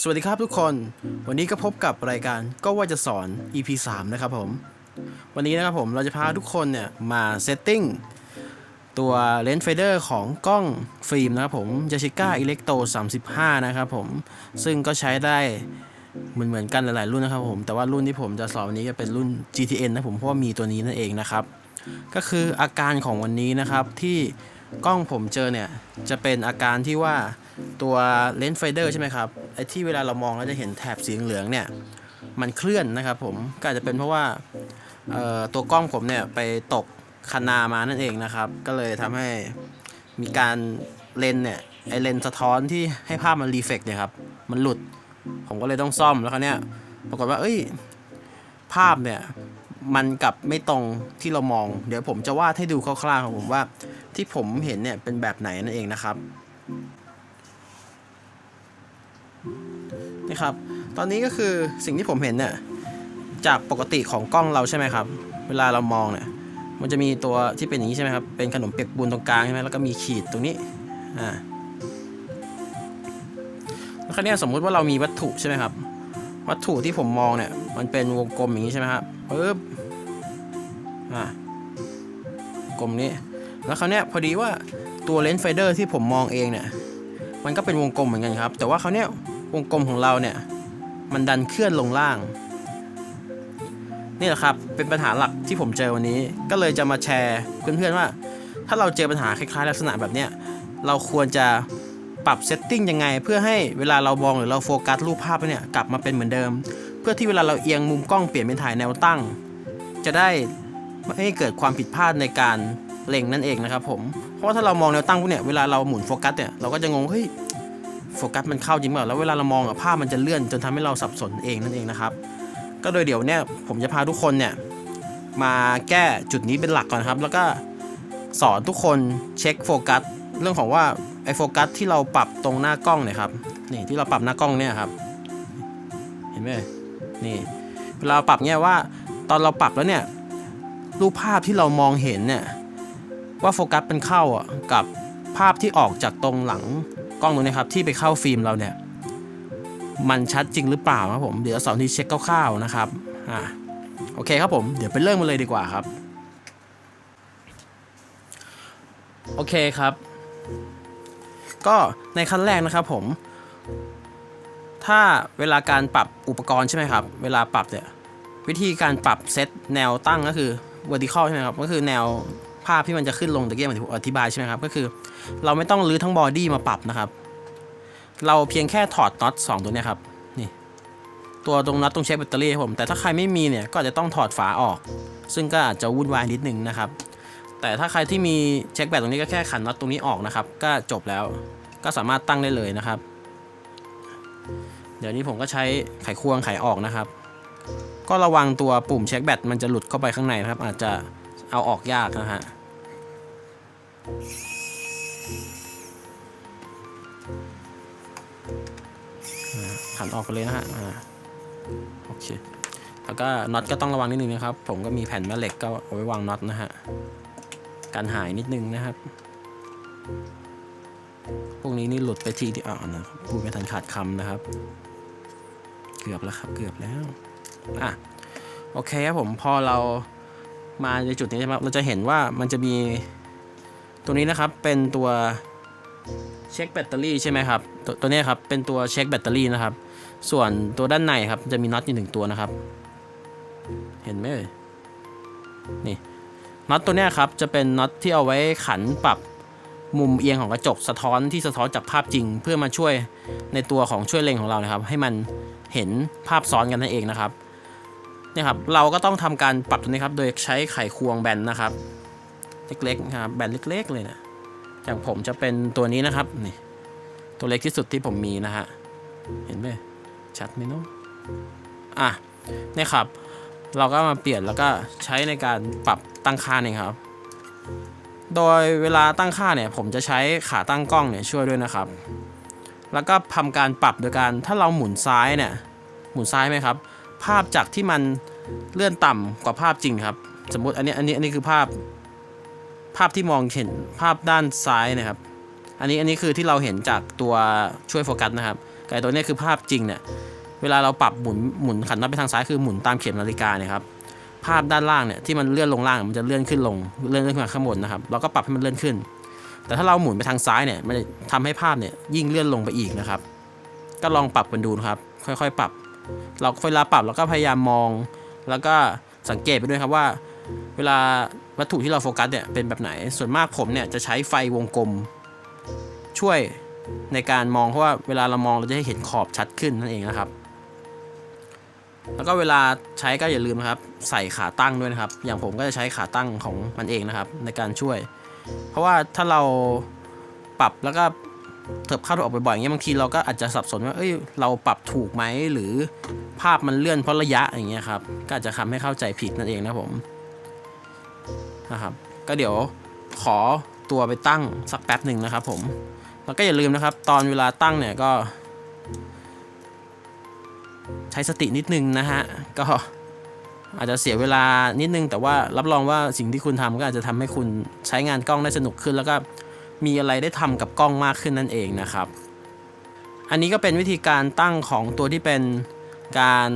สวัสดีครับทุกคน วันนี้ก็พบกับรายการก็ว่าจะสอน EP 3 นะครับผม วันนี้นะครับผมเราจะพาทุกคนเนี่ยมาเซตติ้งตัวเลนส์ไฟเดอร์ของกล้องฟิล์มนะครับผม Yashica Electro 35 นะครับผม ซึ่งก็ใช้ได้เหมือนเหมือนกันหลาย ๆ รุ่นนะครับผม แต่ว่ารุ่นที่ผมจะสอนวันนี้ก็เป็นรุ่น GTN นะผมเพราะว่ามีตัวนี้นั่นเองนะครับ ก็คืออาการของวันนี้นะครับที่ กล้องผมเจอเนี่ย จะเป็นอาการที่ว่าตัวเลนส์ไฟเดอร์ใช่ไหมครับไอ้ที่เวลาเรามองแล้วจะเห็นแถบสีเหลืองเนี่ยมันเคลื่อนนะครับผมก็อาจจะเป็นเพราะว่าตัวกล้องผมเนี่ยไปตกคันนามานั่นเองนะครับ ก็เลยทำให้มีการเลนเนี่ยไอเลนส์สะท้อนที่ให้ภาพมันรีเฟกเนี่ยครับมันหลุดผมก็เลยต้องซ่อมแล้วคราวเนี้ยปรากฏว่าเอ้ยภาพเนี่ย มันกลับไม่ตรงที่เรามอง เดี๋ยวผมจะวาดให้ดูคร่าวๆของผมว่า ที่ผมเห็นเนี่ยเป็นแบบไหนนั่นเองนะครับนี่ครับ ตอนนี้ก็คือสิ่งที่ผมเห็นเนี่ยจากปกติของกล้องเราใช่ไหมครับ เวลาเรามองเนี่ย มันจะมีตัวที่เป็นอย่างนี้ใช่ไหมครับ เป็นขนมเปียกปูนตรงกลางใช่ไหมแล้วก็มีขีดตรงนี้ อ่า แล้วคราวนี้สมมุติว่าเรามีวัตถุใช่ไหมครับ วัตถุที่ผมมองเนี่ย มันเป็นวงกลมอย่างนี้ใช่ไหมครับปึ๊บ อ่ากลมนี้ แล้วคราวเนี้ยพอดีว่าตัวเลนส์ไฟเดอร์ที่ผมมองเองเนี่ย มันก็เป็นวงกลมเหมือนกันครับ แต่ว่าคราวเนี้ยวงกลมของเราเนี่ย มันดันเคลื่อนลงล่าง นี่แหละครับ เป็นปัญหาหลักที่ผมเจอวันนี้ ก็เลยจะมาแชร์เพื่อนๆว่า ถ้าเราเจอปัญหาคล้ายๆ ลักษณะแบบเนี้ย เราควรจะปรับเซตติ้งยังไง เพื่อให้เวลาเรามองหรือเราโฟกัสรูปภาพเนี่ยกลับมาเป็นเหมือนเดิม เพื่อที่เวลาเราเอียงมุมกล้องเปลี่ยนเป็นถ่ายแนวตั้ง จะได้ ไม่ให้เกิดความผิดพลาดในการเล็งนั่นเองนะครับผม เพราะว่าถ้าเรามองแนวตั้งพวกเนี่ยเวลาเราหมุนโฟกัสเนี่ยเราก็จะงงเฮ้ยโฟกัสมันเข้าจริงเปล่าแล้วเวลาเรามองอะภาพมันจะเลื่อนจนทำให้เราสับสนเองนั่นเองนะครับ ก็โดยเดี๋ยวเนี่ยผมจะพาทุกคนเนี่ยมาแก้จุดนี้เป็นหลักก่อนครับ แล้วก็สอนทุกคนเช็คโฟกัสเรื่องของว่าไอโฟกัสที่เราปรับตรงหน้ากล้องเนี่ยครับนี่ที่เราปรับหน้ากล้องเนี่ยครับ เห็นไหมนี่เวลาเราปรับเนี่ยว่าตอนเราปรับแล้วเนี่ย รูปภาพที่เรามองเห็นเนี่ยว่าโฟกัสเป็นเข้าอะกับภาพที่ออกจากตรงหลังกล้องตัวนี้ครับที่ไปเข้าฟิล์มเราเนี่ยมันชัดจริงหรือเปล่าครับผมเดี๋ยวสอนที่เช็คคร่าวๆนะครับอ่าโอเคครับผมเดี๋ยวไปเริ่มกันเลยดีกว่าครับโอเคครับ ก็ในขั้นแรกนะครับผม ถ้าเวลาการปรับอุปกรณ์ใช่ไหมครับ เวลาปรับเนี่ยวิธีการปรับเซตแนวตั้งก็คือ vertical ใช่ไหมครับ ก็คือแนวภาพที่มันจะขึ้นลงตะเกียบที่ผมอธิบายใช่ไหมครับ ก็คือเราไม่ต้องรื้อทั้งบอดี้มาปรับนะครับ เราเพียงแค่ถอดน็อต2ตัวนี้ครับ นี่ ตัวตรงน็อตตรงเช็คแบตเตอรี่ผม แต่ถ้าใครไม่มีเนี่ย ก็จะต้องถอดฝาออก ซึ่งก็อาจจะวุ่นวายนิดนึงนะครับ แต่ถ้าใครที่มีเช็คแบตตรงนี้ก็แค่ขันน็อตตรงนี้ออกนะครับ ก็จบแล้ว ก็สามารถตั้งได้เลยนะครับ เดี๋ยวนี้ผมก็ใช้ไขควงไขออกนะครับ ก็ระวังตัวปุ่มเช็คแบตมันจะหลุดเข้าไปข้างในนะครับ อาจจะเอาออกยากนะฮะขันออกไปเลยนะฮะโอเค แล้วก็น็อตก็ต้องระวังนิดนึงนะครับ ผมก็มีแผ่นแม่เหล็กก็เอาไว้วางน็อตนะฮะ การหายนิดนึงนะครับ พวกนี้นี่หลุดไปทีที่อ่านะพูดไม่ทันขาดคำนะครับ เกือบแล้วครับ เกือบแล้ว อะโอเคครับผมพอเรามาในจุดนี้ใช่ไหมครับเราจะเห็นว่ามันจะมีตัวนี้นะครับเป็นตัวเช็คแบตเตอรี่ใช่ไหมครับตตัวนี้ครับเป็นตัวเช็คแบตเตอรี่นะครับ ส่วนตัวด้านในครับจะมีน็อตอยู่หนึ่งตัวนะครับ เห็นไหมเอ่ยนี่น็อตตัวนี้ครับจะเป็นน็อตที่เอาไว้ขันปรับมุมเอียงของกระจกสะท้อนที่สะท้อนจากภาพจริง เพื่อมาช่วยในตัวของช่วยเล็งของเรานะครับ ให้มันเห็นภาพซ้อนกันนั่นเองนะครับ เนี่ยครับเราก็ต้องทำการปรับตัวนี้ครับ โดยใช้ไขควงแบนนะครับ เล็กๆนะครับแบนเล็ก ๆ เลยนะอย่างผมจะเป็นตัวนี้นะครับนี่ตัวเล็กที่สุดที่ผมมีนะฮะเห็นไหมชัดไหมเนาะอะเนี่ยครับ เราก็มาเปลี่ยนแล้วก็ใช้ในการปรับตั้งค่าเนี่ครับ โดยเวลาตั้งค่าเนี่ย ผมจะใช้ขาตั้งกล้องเนี่ยช่วยด้วยนะครับ แล้วก็ทำการปรับโดยการถ้าเราหมุนซ้ายเนี่ยหมุนซ้ายไหมครับ ภาพจากที่มันเลื่อนต่ำกว่าภาพจริงครับ สมมุติอันนี้อันนี้อันนี้คือภาพ ภาพที่มองเห็นภาพด้านซ้ายนะครับ อันนี้อันนี้คือที่เราเห็นจากตัวช่วยโฟกัสนะครับแต่ตัวนี้คือภาพจริงเนี่ยเวลาเราปรับหมุนหมุนขันน็อตไปทางซ้ายคือหมุนตามเข็มนาฬิกาเนี่ยครับภาพด้านล่างเนี่ยที่มันเลื่อนลงล่างมันจะเลื่อนขึ้นลงเลื่อนขึ้นมาข้างบนนะครับเราก็ปรับให้มันเลื่อนขึ้น แต่ถ้าเราหมุนไปทางซ้ายเนี่ยมันจะทำให้ภาพเนี่ยยิ่งเลื่อนลงไปอีกนะครับ ก็ลองปรับกันดูนะครับ ค่อยๆ ปรับ เราเวลาปรับเราก็พยายามมอง แล้วก็สังเกตไปด้วยครับว่า เวลาวัตถุที่เราโฟกัสเนี่ยเป็นแบบไหน ส่วนมากผมเนี่ยจะใช้ไฟวงกลม ช่วยในการมองเพราะว่าเวลาเรามองเราจะให้เห็นขอบชัดขึ้นนั่นเองนะครับ แล้วก็เวลาใช้ก็อย่าลืมนะครับ ใส่ขาตั้งด้วยนะครับ อย่างผมก็จะใช้ขาตั้งของมันเองนะครับ ในการช่วย เพราะว่าถ้าเราปรับแล้วก็ เถิบเข้าออกบ่อยๆอย่างเงี้ยบางทีเราก็อาจจะสับสนว่าเอ้ยเราปรับถูกไหมหรือภาพมันเลื่อนเพราะระยะอย่างเงี้ยครับก็อาจจะทำให้เข้าใจผิดนั่นเองนะผมนะครับก็เดี๋ยวขอตัวไปตั้งสักแป๊บหนึ่งนะครับผมแล้วก็อย่าลืมนะครับ ตอนเวลาตั้งเนี่ยก็ ใช้สตินิดนึงนะฮะก็อาจจะเสียเวลานิดนึง แต่ว่ารับรองว่าสิ่งที่คุณทำก็อาจจะทำให้คุณใช้งานกล้องได้สนุกขึ้นแล้วก็ มีอะไรได้ทำกับกล้องมากขึ้นนั่นเองนะครับ อันนี้ก็เป็นวิธีการตั้งของตัวที่เป็นการ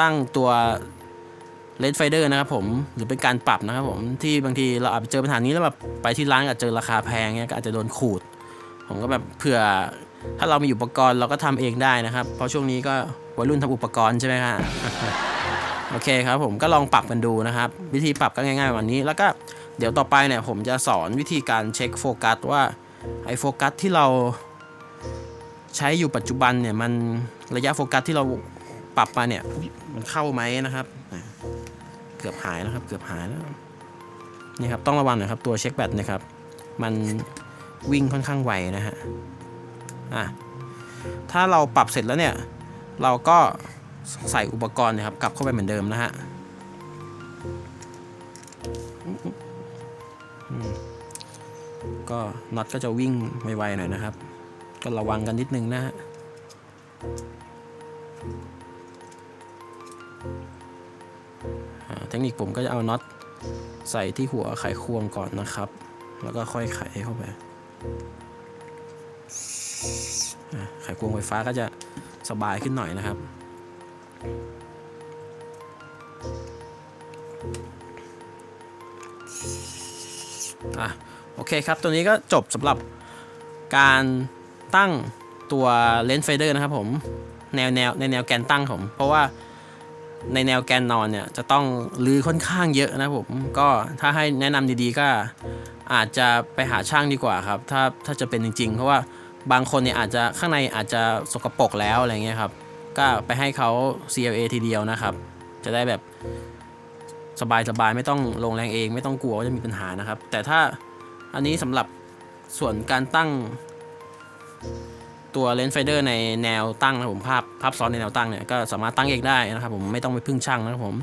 ตั้งตัวเลนส์ไฟเดอร์นะครับผมหรือเป็นการปรับนะครับผมที่บางทีเราอาจจะเจอปัญหานี้แล้วแบบไปที่ร้านอาจจะเจอราคาแพงเงี้ยก็อาจจะโดนขูด ผมก็แบบเผื่อถ้าเรามีอุปกรณ์เราก็ทำเองได้นะครับ เพราะช่วงนี้ก็วัยรุ่นทำอุปกรณ์ใช่ไหมครับโอเคครับผมก็ลองปรับกันดูนะครับ วิธีปรับก็ง่ายๆวันนี้แล้วก็ เดี๋ยวต่อไปเนี่ยผมจะสอนวิธีการเช็คโฟกัสว่าไอโฟกัสที่เราใช้อยู่ปัจจุบันเนี่ยมันระยะโฟกัสที่เราปรับมาเนี่ยมันเข้าไหมนะครับ เกือบหายแล้วครับเกือบหายแล้วนี่ครับต้องระวังหน่อยครับตัวเช็คแบตนะครับ มันวิ่งค่อนข้างไวนะฮะอะถ้าเราปรับเสร็จแล้วเนี่ย เราก็ใส่อุปกรณ์นะครับกลับเข้าไปเหมือนเดิมนะฮะ ก็น็อตก็จะวิ่งไวๆหน่อยนะครับ ก็ระวังกันนิดนึงนะฮะเทคนิคผมก็จะเอาน็อตใส่ที่หัวไขควงก่อนนะครับ แล้วก็ค่อยไขเข้าไปไขควงไฟฟ้าก็จะสบายขึ้นหน่อยนะครับ เคครับ ตัวนี้ก็จบสำหรับการตั้งตัวเลนส์ไฟเดอร์นะครับผม แนวแนวในแนวแกนตั้งผม เพราะว่าในแนวแกนนอนเนี่ยจะต้องรื้อค่อนข้างเยอะนะผมก็ถ้าให้แนะนำดีๆก็อาจจะไปหาช่างดีกว่าครับ ถ้าถ้าจะเป็นจริง ๆ เพราะว่าบางคนเนี่ยอาจจะข้างในอาจจะสกปรกแล้วอะไรเงี้ยครับ ก็ไปให้เขา CLA ทีเดียวนะครับ จะได้แบบสบายๆไม่ต้องลงแรงเอง ไม่ต้องกลัวว่าจะมีปัญหานะครับ แต่ถ้า อันนี้สำหรับส่วนการตั้งตัวเลนส์ไฟเดอร์ในแนวตั้งนะผมภาพภาพซ้อนในแนวตั้งเนี่ยก็สามารถตั้งเองได้นะครับผมไม่ต้องไปพึ่งช่างนะครับผม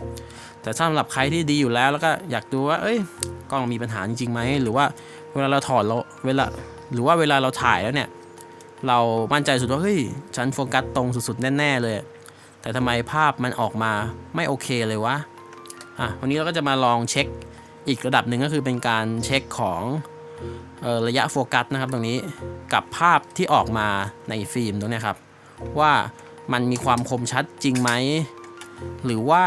แต่สำหรับใครที่ดีอยู่แล้วแล้วก็อยากดูว่า เอ้ยกล้องมีปัญหาจริงไหมหรือว่าเวลาเราถอดเราเวลาหรือว่าเวลาเราถ่ายแล้วเนี่ย เรามั่นใจสุดว่าเฮ้ยฉันโฟกัสตรงสุดๆแน่ๆเลย แต่ทำไมภาพมันออกมาไม่โอเคเลยวะอะวันนี้เราก็จะมาลองเช็คอีกระดับหนึ่งก็คือเป็นการเช็คของ ระยะโฟกัสนะครับตรงนี้กับภาพที่ออกมาในฟิล์มตรงนี้ครับ ว่ามันมีความคมชัดจริงไหม หรือว่า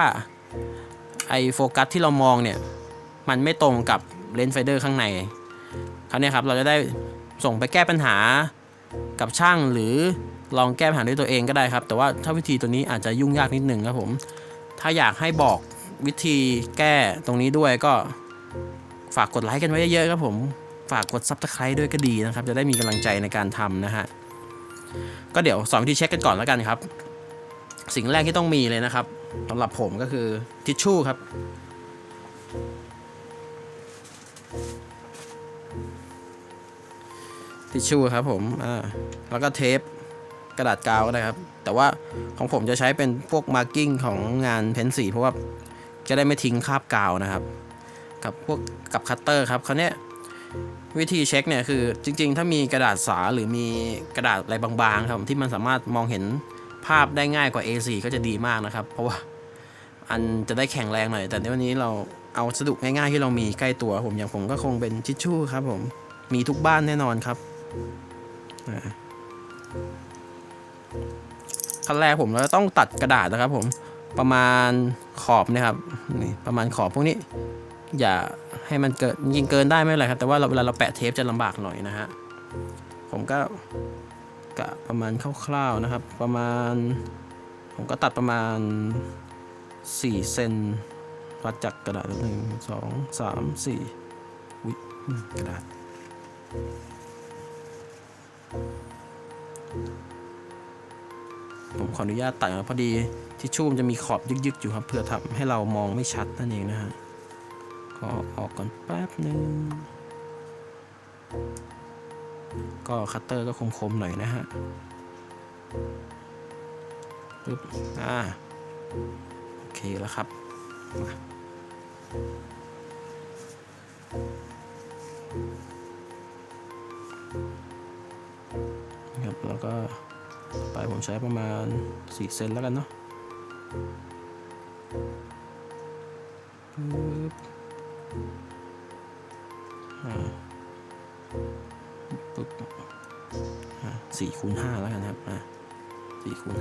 ไอโฟกัสที่เรามองเนี่ย มันไม่ตรงกับเลนส์ไฟเดอร์ข้างในคราวเนี้ยครับเราจะได้ส่งไปแก้ปัญหากับช่างหรือลองแก้ปัญหาด้วยตัวเองก็ได้ครับ แต่ว่าถ้าวิธีตัวนี้อาจจะยุ่งยากนิดนึงครับผม ถ้าอยากให้บอกวิธีแก้ตรงนี้ด้วยก็ฝากกดไลค์กันไว้เยอะๆครับผม ฝากกด Subscribe ด้วยก็ดีนะครับ จะได้มีกำลังใจในการทำนะฮะ ก็เดี๋ยวสอนวิธีเช็คกันก่อนแล้วกันครับ สิ่งแรกที่ต้องมีเลยนะครับสำหรับผมก็คือทิชชู่ครับทิชชู่ครับผมอ่าแล้วก็เทปกระดาษกาวก็ได้ครับ แต่ว่าของผมจะใช้เป็นพวกมาร์กิ้งของงานเพ้นสีเพราะว่าจะได้ไม่ทิ้งคราบกาวนะครับ กับพวกกับคัตเตอร์ครับเขาวเนี้ย วิธีเช็คเนี่ยคือจริง ๆ ถ้ามีกระดาษสาหรือมีกระดาษอะไรบางๆครับที่มันสามารถมองเห็นภาพได้ง่ายกว่า A4 ก็จะดีมากนะครับ เพราะว่าอันจะได้แข็งแรงหน่อย แต่ในวันนี้เราเอาสะดุกง่ายๆที่เรามีใกล้ตัวผมอย่างผมก็คงเป็นทิชชู่ครับผมมีทุกบ้านแน่นอนครับขั้นแรกผมเราจะต้องตัดกระดาษนะครับผมประมาณขอบนะครับนี่ประมาณขอบพวกนี้ อย่าให้มันเกินยิงเกินได้ไม่เป็นไรครับ แต่ว่าเราเวลาเราแปะเทปจะลำบากหน่อยนะฮะ ผมก็กะประมาณคร่าวๆนะครับ ประมาณ ผมก็ตัดประมาณ 4 เซนวัดจากกระดาษหนึ่งสองสามสี่อุ๊ยกระดาษผมขออนุญาตตัดพอดีทิชชู่มันจะมีขอบยึกๆอยู่ครับ เพื่อทำให้เรามองไม่ชัดนั่นเองนะฮะ ขอออกก่อนแป๊บหนึ่งก็คัตเตอร์ก็คมๆหน่อยนะฮะปึ๊บอ่าโอเคแล้วครับครับแล้วก็ไปผมใช้ประมาณ 4 เซนแล้วกันเนาะ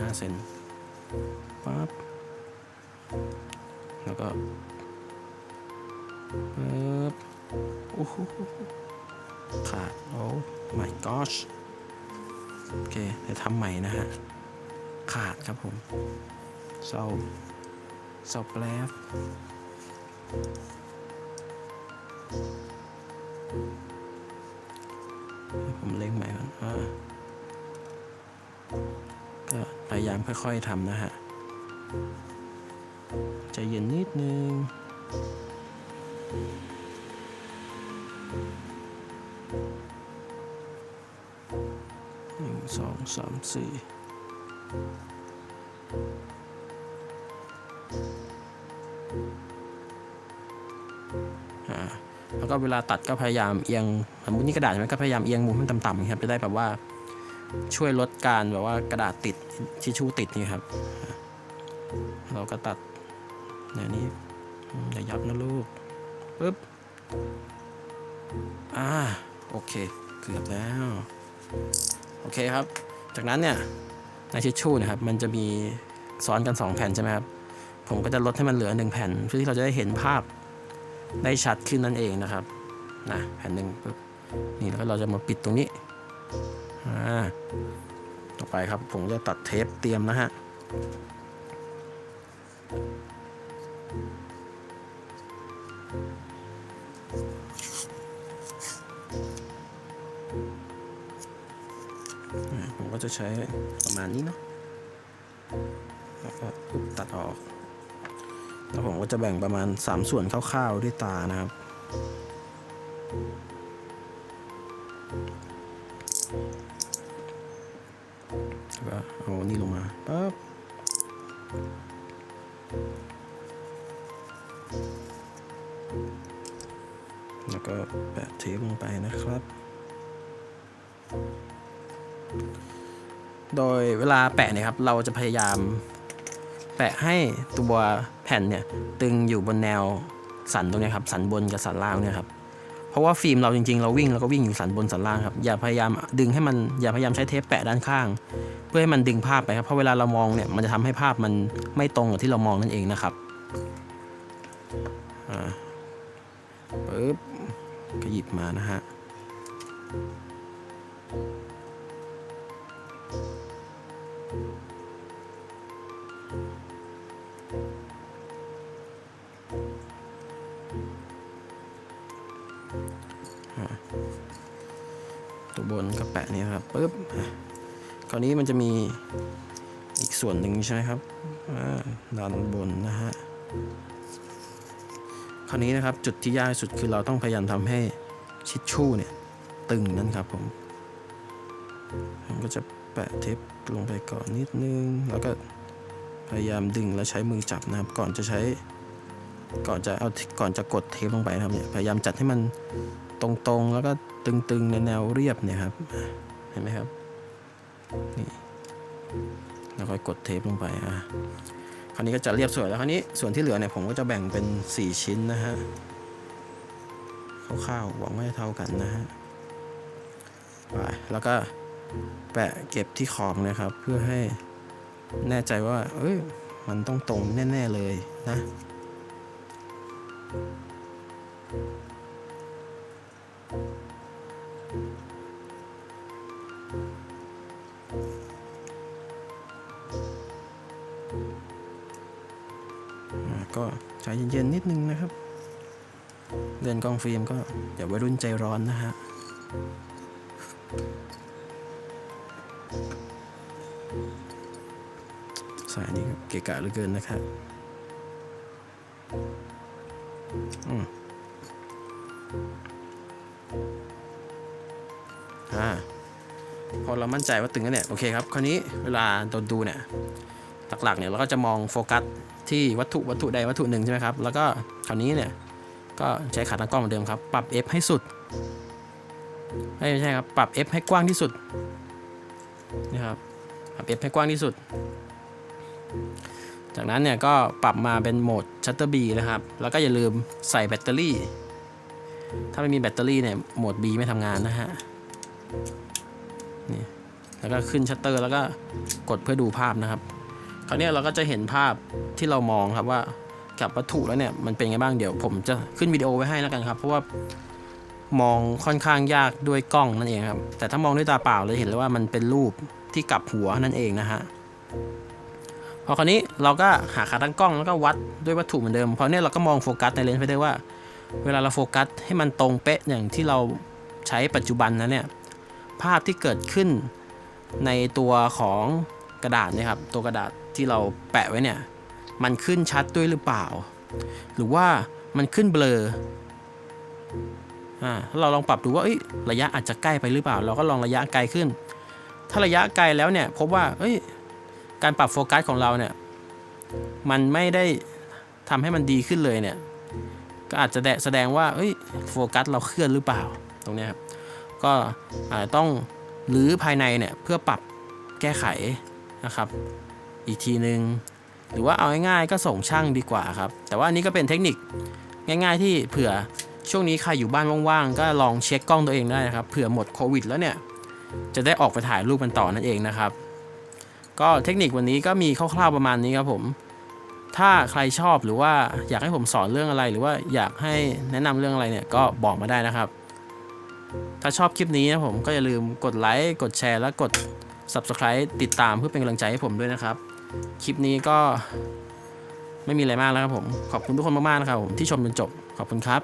ห้าเซนปั๊บแล้วก็ปึ๊บโอ้โหขาดโอ้ my gosh โอเคเดี๋ยวทำใหม่นะฮะ ขาดครับผมเศร้าเศร้าแปลบผมเล็งใหม่ก่อนอ่า ค่อยๆทำนะฮะใจเย็นนิดนึงหนึ่งสองสามสี่แล้วก็เวลาตัดก็พยายามเอียงสมมตินี่กระดาษใช่ไหมก็พยายามเอียงมุมให้ต่ำๆครับจะได้แบบว่า ช่วยลดการแบบว่ากระดาษติดทิชชู่ติดนี่ครับ เราก็ตัดแนวนี้อย่ายับนะลูกปึ๊บอ่าโอเคเกือบแล้ว โอเคครับ จากนั้นเนี่ยในทิชชู่นะครับ มันจะมีซ้อนกัน 2 แผ่นใช่ไหมครับ ผมก็จะลดให้มันเหลือ 1 แผ่น เพื่อที่เราจะได้เห็นภาพได้ชัดขึ้นนั่นเองนะครับนะแผ่นหนึ่งปึ๊บนี่แล้วก็เราจะมาปิดตรงนี้ ต่อไปครับผมจะตัดเทปเตรียมนะฮะผมก็จะใช้ประมาณนี้เนาะแล้วก็ตัดออกแล้วผมก็จะแบ่งประมาณ 3 ส่วนคร่าวๆด้วยตานะครับ เอานี่ลงมาปั๊บแล้วก็แปะเทปลงไปนะครับ โดยเวลาแปะเนี่ยครับ เราจะพยายามแปะให้ตัวแผ่นเนี่ย ตึงอยู่บนแนวสันตรงนี้ครับ สันบนกับสันล่างเนี่ยครับ เพราะว่าฟิล์มเราจริงๆ เราวิ่งเราก็วิ่งอยู่สันบนสันล่างครับ อย่าพยายามดึงให้มันอย่าพยายามใช้เทปแปะด้านข้าง พื่อให้มันดึงภาพไปครับเพราะเวลาเรามองเนี่ยมันจะทำให้ภาพมันไม่ตรงกับที่เรามองนั่นเองนะครับปึ๊บก็หยิบมานะฮะตัวบนก็แปะนี่ครับปึ๊บ ราวนี้มันจะมีอีกส่วนหนึ่งใช่ไหมครับด้านบนนะฮะคราวนี้นะครับจุดที่ยากสุดคือเราต้องพยายามทำให้ชิชชู่เนี่ยตึงนั่นครับผมผมก็จะแปะเทปลงไปก่อนนิดนึง แล้วก็พยายามดึงแล้วใช้มือจับนะครับ ก่อนจะใช้ก่อนจะเอาก่อนจะกดเทปลงไปครับเนี่ยพยายามจัดให้มันตรงๆ แล้วก็ตึงๆในแนวเรียบเนี่ยครับเห็นไหมครับ นี่แล้วก็กดเทปลงไปอะคราวนี้ก็จะเรียบสวยแล้วคราวนี้ส่วนที่เหลือเนี่ยผมก็จะแบ่งเป็น 4 ชิ้นนะฮะคร่าวๆหวังว่าจะเท่ากันนะฮะไปแล้วก็แปะเก็บที่ขอบนะครับ เพื่อให้แน่ใจว่า เอ้ยมันต้องตรงแน่ ๆ เลยนะ ก็ใจเย็นๆนิดนึงนะครับเรือนกล้องฟิล์มก็อย่าวัยรุ่นใจร้อนนะฮะสายนี้เกะกะเหลือเกินนะครับอืมอ่าพอเรามั่นใจว่าตึงแล้วเนี่ย โอเคครับ คราวนี้เวลาโดนดูเนี่ย หลักๆเนี่ยเราก็จะมองโฟกัสที่วัตถุวัตถุใดวัตถุหนึ่งใช่ไหมครับแล้วก็คราวนี้เนี่ยก็ใช้ขาตั้งกล้องเหมือนเดิมครับ ปรับ f ให้สุดไม่ใช่ครับ ปรับ f ให้กว้างที่สุดนี่ครับปรับ f ให้กว้างที่สุด จากนั้นเนี่ยก็ปรับมาเป็นโหมด Shutter B นะครับ แล้วก็อย่าลืมใส่แบตเตอรี่ ถ้าไม่มีแบตเตอรี่เนี่ยโหมด B ไม่ทำงานนะฮะนี่แล้วก็ขึ้นชัตเตอร์แล้วก็กดเพื่อดูภาพนะครับ คราวนี้เราก็จะเห็นภาพที่เรามองครับว่ากับวัตถุแล้วเนี่ยมันเป็นไงบ้างเดี๋ยว ผมจะขึ้นวิดีโอไว้ให้แล้วกันครับ เพราะว่ามองค่อนข้างยากด้วยกล้องนั่นเองครับ แต่ถ้ามองด้วยตาเปล่าเลยเห็นเลยว่ามันเป็นรูปที่กลับหัวนั่นเองนะฮะพอคราวนี้เราก็หาขาตั้งกล้องแล้วก็วัดด้วยวัตถุเหมือนเดิม เพราะเนี่ยเราก็มองโฟกัสในเลนส์ไปได้ว่า เวลาเราโฟกัสให้มันตรงเป๊ะอย่างที่เราใช้ปัจจุบันนะเนี่ยภาพที่เกิดขึ้นในตัวของกระดาษนะครับตัวกระดาษ ที่เราแปะไว้เนี่ย มันขึ้นชัดด้วยหรือเปล่า หรือว่ามันขึ้นเบลออ่าถ้าเราลองปรับดูว่าระยะอาจจะใกล้ไปหรือเปล่า เราก็ลองระยะไกลขึ้น ถ้าระยะไกลแล้วเนี่ยพบว่าเอ้ยการปรับโฟกัสของเราเนี่ยมันไม่ได้ทำให้มันดีขึ้นเลยเนี่ยก็อาจจะแสดงว่าเอ้ยโฟกัสเราเคลื่อนหรือเปล่าตรงนี้ครับก็อาจจะต้องรื้อภายในเนี่ยเพื่อปรับแก้ไขนะครับ อีกทีนึง หรือว่าเอาง่ายๆก็ส่งช่างดีกว่าครับ แต่ว่านี้ก็เป็นเทคนิคง่าย ๆ ที่เผื่อช่วงนี้ใครอยู่บ้านว่างๆ ก็ลองเช็คกล้องตัวเองได้นะครับเผื่อหมดโควิดแล้วเนี่ยจะได้ออกไปถ่ายรูปกันต่อนั่นเองนะครับ ก็เทคนิควันนี้ก็มีคร่าวๆประมาณนี้ครับผม ถ้าใครชอบหรือว่าอยากให้ผมสอนเรื่องอะไร หรือว่าอยากให้แนะนำเรื่องอะไรเนี่ยก็บอกมาได้นะครับ ถ้าชอบคลิปนี้นะผมก็อย่าลืมกดไลค์กดแชร์และกด Subscribe ติดตามเพื่อเป็นกำลังใจให้ผมด้วยนะครับ คลิปนี้ก็ไม่มีอะไรมากแล้วครับผม ขอบคุณทุกคนมากๆนะครับผมที่ชมจนจบ ขอบคุณครับ